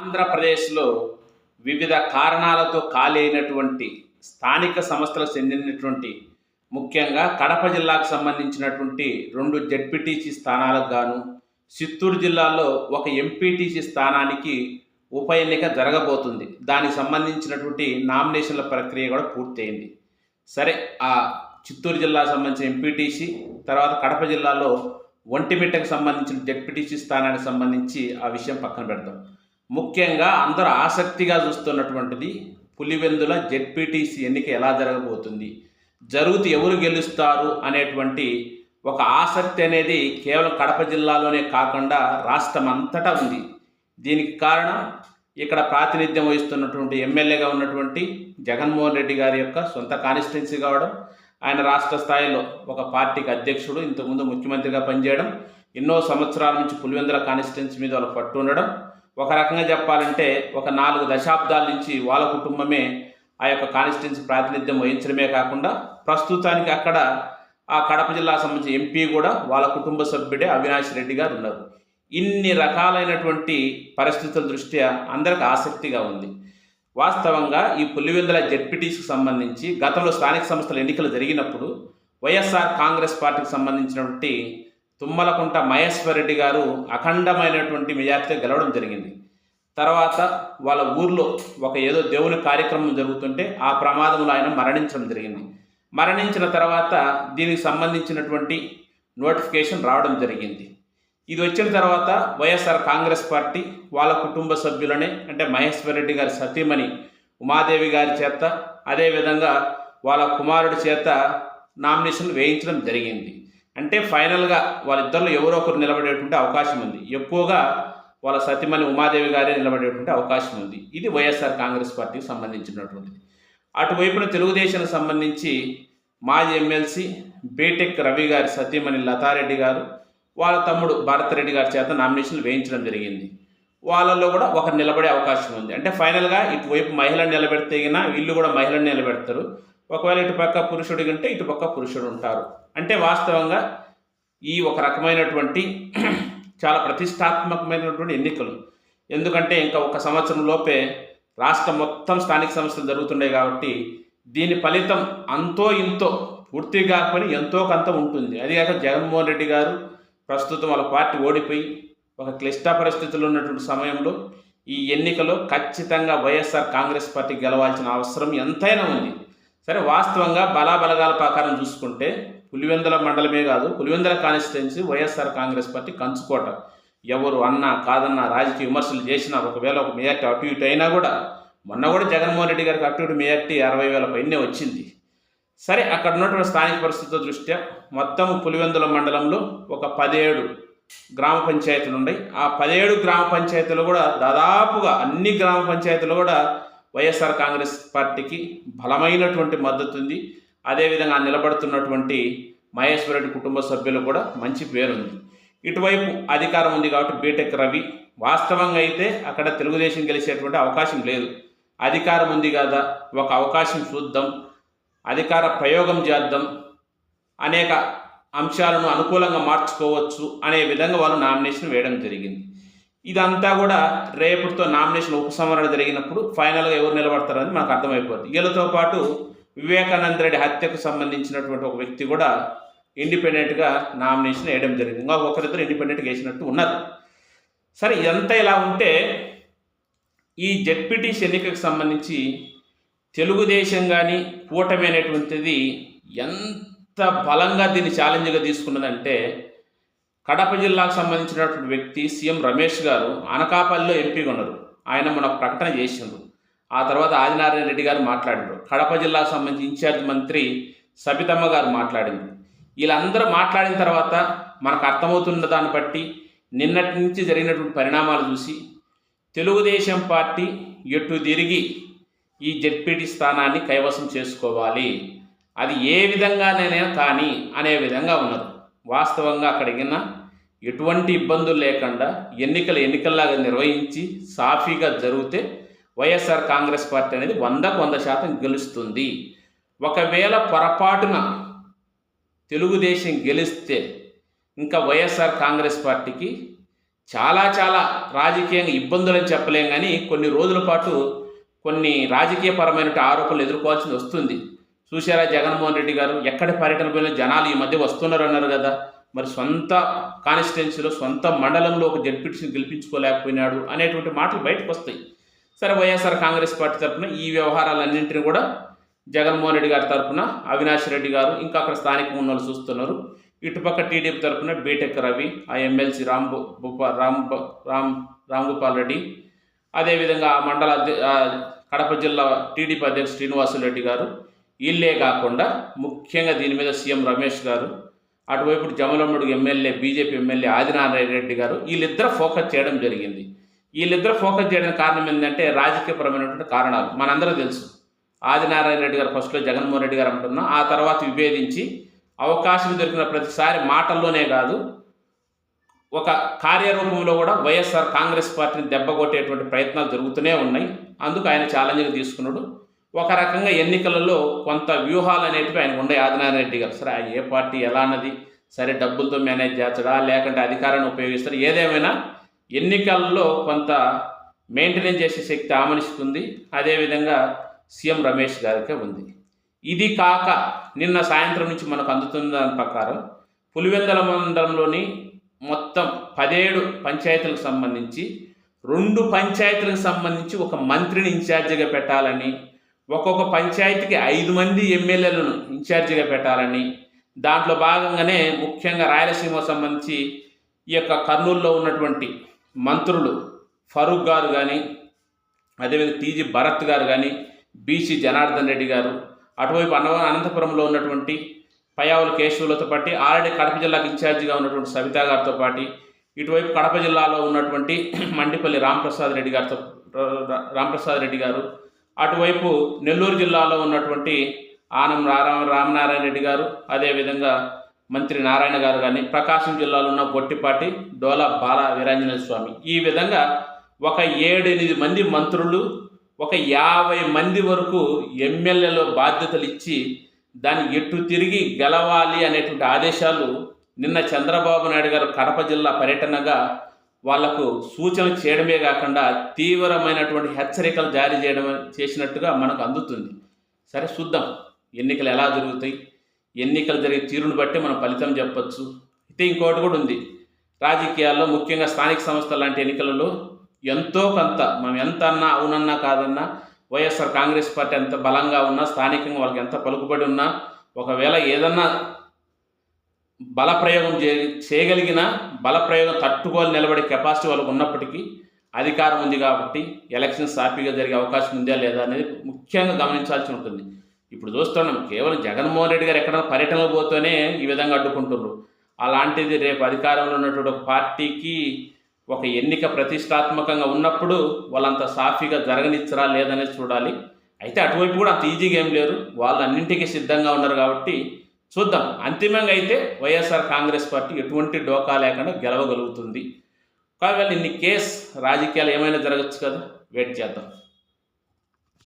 ఆంధ్రప్రదేశ్లో వివిధ కారణాలతో ఖాళీ అయినటువంటి స్థానిక సంస్థలకు చెందినటువంటి ముఖ్యంగా కడప జిల్లాకు సంబంధించినటువంటి రెండు జడ్పీటీసీ స్థానాలకు గాను చిత్తూరు జిల్లాలో ఒక ఎంపీటీసీ స్థానానికి ఉప ఎన్నిక జరగబోతుంది. దానికి సంబంధించినటువంటి నామినేషన్ల ప్రక్రియ కూడా పూర్తయింది. సరే ఆ చిత్తూరు జిల్లాకు సంబంధించిన ఎంపీటీసీ తర్వాత కడప జిల్లాలో ఒంటిమిట్టకు సంబంధించిన జడ్పీటీసీ స్థానానికి సంబంధించి ఆ విషయం పక్కన పెడతాం ముఖ్యంగా అందరూ ఆసక్తిగా చూస్తున్నటువంటిది పులివెందుల జెడ్పీటీసీ ఎన్నిక ఎలా జరగబోతుంది? జరుగుతూ ఎవరు గెలుస్తారు? అనేటువంటి ఒక ఆసక్తి అనేది కేవలం కడప జిల్లాలోనే కాకుండా రాష్ట్రం అంతటా ఉంది. దీనికి కారణం ఇక్కడ ప్రాతినిధ్యం వహిస్తున్నటువంటి ఎమ్మెల్యేగా ఉన్నటువంటి జగన్మోహన్ రెడ్డి గారి యొక్క సొంత కాన్స్టిట్యున్సీ కావడం ఆయన రాష్ట్ర స్థాయిలో ఒక పార్టీకి అధ్యక్షుడు ఇంతకుముందు ముఖ్యమంత్రిగా పనిచేయడం ఎన్నో సంవత్సరాల నుంచి పులివెందుల కాన్స్టిట్యున్సీ మీద వాళ్ళ పట్టు ఉండడం ఒక రకంగా చెప్పాలంటే ఒక నాలుగు దశాబ్దాల నుంచి వాళ్ళ కుటుంబమే ఆ యొక్క కాన్స్టిట్యున్సీ ప్రాతినిధ్యం వహించడమే కాకుండా ప్రస్తుతానికి అక్కడ ఆ కడప జిల్లా సంబంధించిన ఎంపీ కూడా వాళ్ళ కుటుంబ సభ్యుడే అవినాష్ రెడ్డి గారు ఉన్నారు. ఇన్ని రకాలైనటువంటి పరిస్థితుల దృష్ట్యా అందరికి ఆసక్తిగా ఉంది. వాస్తవంగా ఈ పులివెందుల జెడ్పీటీసీకి సంబంధించి గతంలో స్థానిక సంస్థల ఎన్నికలు జరిగినప్పుడు వైఎస్ఆర్ కాంగ్రెస్ పార్టీకి సంబంధించినటువంటి తుమ్మలకుంట మహేశ్వర్ రెడ్డి గారు అఖండమైనటువంటి మెజార్టీతో గెలవడం జరిగింది. తర్వాత వాళ్ళ ఊర్లో ఒక ఏదో దేవుని కార్యక్రమం జరుగుతుంటే ఆ ప్రమాదంలో ఆయన మరణించడం జరిగింది. మరణించిన తర్వాత దీనికి సంబంధించినటువంటి నోటిఫికేషన్ రావడం జరిగింది. ఇది వచ్చిన తర్వాత వైఎస్ఆర్ కాంగ్రెస్ పార్టీ వాళ్ళ కుటుంబ సభ్యులనే అంటే మహేశ్వర్ రెడ్డి గారి సతీమణి ఉమాదేవి గారి చేత అదేవిధంగా వాళ్ళ కుమారుడి చేత నామినేషన్ వేయించడం జరిగింది. అంటే ఫైనల్గా వాళ్ళిద్దరిలో ఎవరో ఒకరు నిలబడేటువంటి అవకాశం ఉంది. ఎక్కువగా వాళ్ళ సతీమణి ఉమాదేవి గారే నిలబడేటువంటి అవకాశం ఉంది. ఇది వైఎస్ఆర్ కాంగ్రెస్ పార్టీకి సంబంధించినటువంటిది. అటువైపున తెలుగుదేశానికి సంబంధించి మాజీ ఎమ్మెల్సీ బీటెక్ రవి గారి సతీమణి లతారెడ్డి గారు వాళ్ళ తమ్ముడు భారతరెడ్డి గారి చేత నామినేషన్లు వేయించడం జరిగింది. వాళ్ళల్లో కూడా ఒకరు నిలబడే అవకాశం ఉంది. అంటే ఫైనల్గా ఇటువైపు మహిళను నిలబెడితే వీళ్ళు కూడా మహిళను నిలబెడతారు. ఒకవేళ ఇటు పక్క పురుషుడి కంటే ఇటు పక్క పురుషుడు ఉంటారు. అంటే వాస్తవంగా ఈ ఒక రకమైనటువంటి చాలా ప్రతిష్టాత్మకమైనటువంటి ఎన్నికలు. ఎందుకంటే ఇంకా ఒక సంవత్సరం లోపే రాష్ట్రం మొత్తం స్థానిక సంస్థలు జరుగుతున్నాయి కాబట్టి దీని ఫలితం అంతో ఇంతో పూర్తిగా కాకపోయి ఎంతో కొంత ఉంటుంది. అది కాక జగన్మోహన్ రెడ్డి గారు ప్రస్తుతం వాళ్ళ పార్టీ ఓడిపోయి ఒక క్లిష్ట పరిస్థితులు ఉన్నటువంటి సమయంలో ఈ ఎన్నికలో ఖచ్చితంగా వైఎస్ఆర్ కాంగ్రెస్ పార్టీ గెలవాల్సిన అవసరం ఎంతైనా ఉంది. సరే వాస్తవంగా బలాబలగాల ప్రకారం చూసుకుంటే పులివెందుల మండలమే కాదు Pulivendula constituency YSR Congress party కంచుకోట. ఎవరు అన్నా కాదన్నా రాజకీయ విమర్శలు చేసినా ఒకవేళ ఒక మేయర్టీ అటు ఇటు అయినా కూడా మొన్న కూడా జగన్మోహన్ రెడ్డి గారికి అటు ఇటు మేయర్టీ అరవై వేల పైనే వచ్చింది. సరే అక్కడ ఉన్నటువంటి స్థానిక పరిస్థితుల దృష్ట్యా మొత్తం పులివెందుల మండలంలో ఒక పదిహేడు గ్రామ పంచాయతీలు ఉన్నాయి. ఆ పదిహేడు గ్రామ పంచాయతీలు కూడా దాదాపుగా అన్ని గ్రామ పంచాయతీలు కూడా వైఎస్ఆర్ కాంగ్రెస్ పార్టీకి బలమైనటువంటి మద్దతు ఉంది అదేవిధంగా నిలబడుతున్నటువంటి మహేశ్వర రెడ్డి కుటుంబ సభ్యులు కూడా మంచి పేరుంది. ఇటువైపు అధికారం ఉంది కాబట్టి బీటెక్ రవి. వాస్తవంగా అయితే అక్కడ తెలుగుదేశం గెలిచేటువంటి అవకాశం లేదు. అధికారం ఉంది కదా ఒక అవకాశం చూద్దాం. అధికార ప్రయోగం చేద్దాం. అనేక అంశాలను అనుకూలంగా మార్చుకోవచ్చు అనే విధంగా వాళ్ళు నామినేషన్ వేయడం జరిగింది. ఇదంతా కూడా రేపటితో నామినేషన్ ఉపసంహరణ జరిగినప్పుడు ఫైనల్గా ఎవరు నిలబడతారని మనకు అర్థమైపోతుంది వీళ్ళతో పాటు వివేకానంద రెడ్డి హత్యకు సంబంధించినటువంటి ఒక వ్యక్తి కూడా ఇండిపెండెంట్గా నామినేషన్ వేయడం జరిగింది. ఇంకా ఒకరిద్దరు ఇండిపెండెంట్గా వేసినట్టు ఉన్నారు సరే ఇదంతా ఇలా ఉంటే ఈ జడ్పీటీసీ ఎన్నికకు సంబంధించి తెలుగుదేశం కానీ కూటమి అనేటువంటిది ఎంత బలంగా దీన్ని ఛాలెంజ్గా తీసుకున్నదంటే కడప జిల్లాకు సంబంధించినటువంటి వ్యక్తి సీఎం రమేష్ గారు అనకాపల్లిలో ఎంపీగా ఉన్నారు. ఆయన మనకు ప్రకటన చేసిండ్రు ఆ తర్వాత ఆదినారాయణ రెడ్డి గారు మాట్లాడారు కడప జిల్లాకు సంబంధించి ఇన్ఛార్జ్ మంత్రి సబితమ్మ గారు మాట్లాడింది వీళ్ళందరూ మాట్లాడిన తర్వాత మనకు అర్థమవుతున్న దాన్ని బట్టి నిన్నటి నుంచి జరిగినటువంటి పరిణామాలు చూసి తెలుగుదేశం పార్టీ ఎటు తిరిగి ఈ జెడ్పీటీ స్థానాన్ని కైవసం చేసుకోవాలి. అది ఏ విధంగానైనా కానీ అనే విధంగా ఉన్నారు వాస్తవంగా అక్కడికిన ఎటువంటి ఇబ్బందులు లేకుండా ఎన్నికలు ఎన్నికల్లాగా నిర్వహించి సాఫీగా జరిగితే వైఎస్ఆర్ కాంగ్రెస్ పార్టీ అనేది వందకు వంద శాతం గెలుస్తుంది. ఒకవేళ పొరపాటున తెలుగుదేశం గెలిస్తే ఇంకా వైఎస్ఆర్ కాంగ్రెస్ పార్టీకి చాలా చాలా రాజకీయంగా ఇబ్బందులని చెప్పలేం కానీ కొన్ని రోజుల పాటు కొన్ని రాజకీయపరమైన ఆరోపణలు ఎదుర్కోవాల్సి వస్తుంది. చూశారా జగన్మోహన్ రెడ్డి గారు? ఎక్కడ పర్యటన పోయిన జనాలు ఈ మధ్య వస్తున్నారు అన్నారు కదా. మరి సొంత కాన్స్టిట్యున్సీలో సొంత మండలంలో ఒక జడ్పీటీసీని గెలిపించుకోలేకపోయినాడు అనేటువంటి మాటలు బయటకు వస్తాయి సరే వైఎస్ఆర్ కాంగ్రెస్ పార్టీ తరఫున ఈ వ్యవహారాలన్నింటినీ కూడా జగన్మోహన్ రెడ్డి గారి తరఫున అవినాష్ రెడ్డి గారు ఇంకా అక్కడ స్థానిక ఉన్నోళ్ళు చూస్తున్నారు. ఇటుపక్క టీడీపీ తరఫున బీటెక్ రవి ఆ ఎమ్మెల్సీ రామ్ భూ- రామ్ రామ్ రామ్ గోపాల్ రెడ్డి అదేవిధంగా ఆ మండల అధ్య- కడప జిల్లా టీడీపీ అధ్యక్షుడు శ్రీనివాసులు రెడ్డి గారు వీళ్ళే కాకుండా ముఖ్యంగా దీని మీద సీఎం రమేష్ గారు అటువైపు జమలమ్మడు MLA BJP MLA Adinarayana Reddy garu వీళ్ళిద్దరు ఫోకస్ చేయడం జరిగింది. వీళ్ళిద్దరు ఫోకస్ చేయడానికి కారణం ఏంటంటే రాజకీయపరమైనటువంటి కారణాలు. మనందరూ తెలుసు. ఆదినారాయణ రెడ్డి గారు ఫస్ట్లో జగన్మోహన్ రెడ్డి గారు అంటున్నా ఆ తర్వాత విభేదించి అవకాశం దొరికిన ప్రతిసారి మాటల్లోనే కాదు ఒక కార్యరూపంలో కూడా వైఎస్ఆర్ కాంగ్రెస్ పార్టీని దెబ్బకొట్టేటువంటి ప్రయత్నాలు జరుగుతూనే ఉన్నాయి. అందుకు ఆయన ఛాలెంజ్గా తీసుకున్నాడు. ఒక రకంగా ఎన్నికలలో కొంత వ్యూహాలు అనేటివి ఆయన ఉండే. ఆదినారాయణ రెడ్డి గారు సరే ఏ పార్టీ ఎలా అన్నది సరే డబ్బులతో మేనేజ్ చేస్తాడా లేకుంటే అధికారాన్ని ఉపయోగిస్తాడు ఏదేమైనా ఎన్నికల్లో కొంత మెయింటెనెన్స్ చేసే శక్తి ఆ మనిషికి ఉంది అదేవిధంగా సీఎం రమేష్ గారికే ఉంది. ఇది కాక నిన్న సాయంత్రం నుంచి మనకు అందుతున్న దాని ప్రకారం పులివెందల మండలంలోని మొత్తం పదిహేడు పంచాయతీలకు సంబంధించి రెండు పంచాయతీలకు సంబంధించి ఒక మంత్రిని ఇన్ఛార్జిగా పెట్టాలని ఒక్కొక్క పంచాయతీకి ఐదు మంది ఎమ్మెల్యేలను ఇన్ఛార్జిగా పెట్టాలని. దాంట్లో భాగంగానే ముఖ్యంగా రాయలసీమ సంబంధించి ఈ యొక్క కర్నూలులో ఉన్నటువంటి మంత్రులు ఫరూక్ గారు కానీ అదేవిధంగా టీజీ భరత్ గారు కానీ బీసీ జనార్దన్ రెడ్డి గారు అటువైపు అన్న అనంతపురంలో ఉన్నటువంటి పయావుల కేశవులతో పాటు ఆల్రెడీ కడప జిల్లాకు ఇన్ఛార్జిగా ఉన్నటువంటి సవితా గారితో పాటు ఇటువైపు కడప జిల్లాలో ఉన్నటువంటి మండిపల్లి రాంప్రసాద్ రెడ్డి గారితో రాంప్రసాద్ రెడ్డి గారు అటువైపు నెల్లూరు జిల్లాలో ఉన్నటువంటి ఆనం రారా రామనారాయణ రెడ్డి గారు అదేవిధంగా మంత్రి నారాయణ గారు కానీ ప్రకాశం జిల్లాలో ఉన్న గొట్టిపాటి డోలా బాల వీరాంజనేయ స్వామి. ఈ విధంగా ఒక ఏడెనిమిది మంది మంత్రులు ఒక యాభై మంది వరకు ఎమ్మెల్యేలో బాధ్యతలు ఇచ్చి దాన్ని ఎటు తిరిగి గెలవాలి అనేటువంటి ఆదేశాలు నిన్న చంద్రబాబు నాయుడు గారు కడప జిల్లా పర్యటనగా వాళ్ళకు సూచనలు చేయడమే కాకుండా తీవ్రమైనటువంటి హెచ్చరికలు జారీ చేయడం చేసినట్టుగా మనకు అందుతుంది. సరే చూద్దాం. ఎన్నికలు ఎలా జరుగుతాయి? ఎన్నికలు జరిగే తీరును బట్టి మనం ఫలితం చెప్పచ్చు. అయితే ఇంకోటి కూడా ఉంది. రాజకీయాల్లో ముఖ్యంగా స్థానిక సంస్థల లాంటి ఎన్నికలలో ఎంతో కొంత మనం ఎంత అన్నా అవునన్నా కాదన్నా వైఎస్ఆర్ కాంగ్రెస్ పార్టీ ఎంత బలంగా ఉన్నా స్థానికంగా వాళ్ళకి ఎంత పలుకుబడి ఉన్నా ఒకవేళ ఏదన్నా బలప్రయోగం చే చేయగలిగిన బలప్రయోగం తట్టుకోవాలి నిలబడే కెపాసిటీ వాళ్ళకు ఉన్నప్పటికీ అధికారం ఉంది కాబట్టి ఎలక్షన్ సాఫీగా జరిగే అవకాశం ఉందా లేదా అనేది ముఖ్యంగా గమనించాల్సి ఉంటుంది. ఇప్పుడు చూస్తున్నాం కేవలం జగన్మోహన్ రెడ్డి గారు ఎక్కడ పర్యటనలు పోతేనే ఈ విధంగా అడ్డుకుంటున్నారు. అలాంటిది రేపు అధికారంలో ఉన్నటువంటి ఒక పార్టీకి ఒక ఎన్నిక ప్రతిష్టాత్మకంగా ఉన్నప్పుడు వాళ్ళంత సాఫీగా జరగనిచ్చరా లేదనేది చూడాలి. అయితే అటువైపు కూడా అంత ఈజీగా ఏం లేరు. వాళ్ళు అన్నింటికీ సిద్ధంగా ఉన్నారు కాబట్టి చూద్దాం. అంతిమంగా అయితే వైఎస్ఆర్ కాంగ్రెస్ పార్టీ ఎటువంటి డోకా లేకుండా గెలవగలుగుతుంది. ఒకవేళ ఇన్ని కేస్ రాజకీయాలు ఏమైనా జరగచ్చు కదా వెయిట్ చేద్దాం.